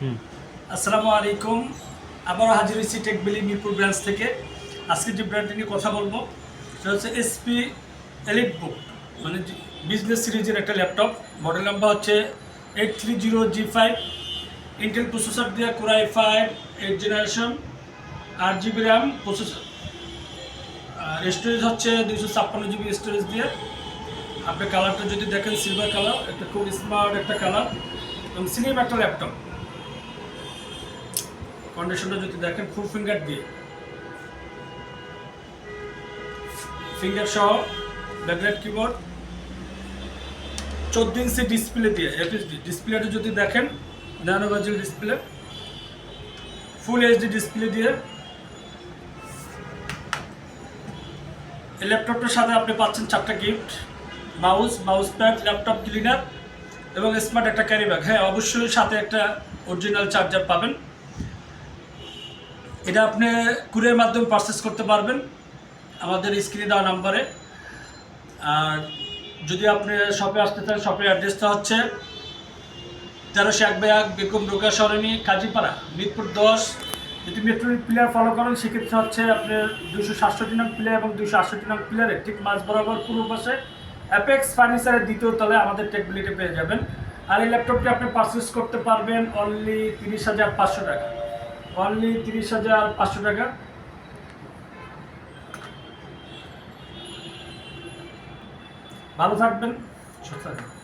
আসসালামু আলাইকুম। আবারও হাজির হয়েছি টেকবিলি মিরপুর ব্রাঞ্চ থেকে। আজকে যে ব্র্যান্ডটি নিয়ে কথা বলব, সেটা হচ্ছে এসপি এলিট বুক মানে বিজনেস সিরিজের একটা ল্যাপটপ মডেল নাম্বার হচ্ছে eight three zero G five Intel processor দিয়ে core i five eight generation আট জিবি র্যাম প্রসেসর আর স্টোরেজ হচ্ছে দুইশো ছাপ্পান্ন জিবি স্টোরেজ দিয়ে। আপনি কালারটা যদি দেখেন সিলভার কালার একটা খুব স্মার্ট একটা কালার এবং সিলিম একটা ল্যাপটপ কন্ডিশনটা যদি দেখেন ফুল ফিঙ্গার দিয়ে। ফিঙ্গার সহ ব্যাকলাইট কিবোর্ড চোদ্দ ইঞ্চি ডিসপ্লে দিয়ে এফএসডি ডিসপ্লেটা যদি দেখেন nano bezel display full HD display দিয়ে। এই ল্যাপটপটার সাথে আপনি পাচ্ছেন চারটা gift mouse mouse pad laptop cleaner এবং স্মার্ট একটা ক্যারি ব্যাগ হ্যাঁ অবশ্যই সাথে একটা অরিজিনাল চার্জার পাবেন। এটা আপনি কুরিয়ার মাধ্যমে পারচেস করতে পারবেন। আমাদের স্ক্রিনে দেওয়া নাম্বারে আর যদি আপনি শপে আসতে চান শপের অ্যাড্রেসটা হচ্ছে তেরোশো এক এক বেগম রোকা সরণি, কাজীপাড়া, মিরপুর দশ। যদি মেট্রো প্লেয়ার ফলো করেন, সেক্ষেত্রে হচ্ছে আপনার দুশো সাতষট্টি নং প্লেয়ার এবং দুশো আটষট্টি নং প্লেয়ারের ঠিক মাঝ বরাবর পূর্ব পাশে অ্যাপেক্স ফার্নিচারের দ্বিতীয় তলায় আমাদের টেকবিলিটি পেয়ে যাবেন। আর এই ল্যাপটপটি আপনি পারচেস করতে পারবেন অনলি তিরিশ হাজার পাঁচশো টাকা। অনলি তিরিশ হাজার পাঁচশো টাকা। ভালো থাকবেন সুস্থ থাকবেন।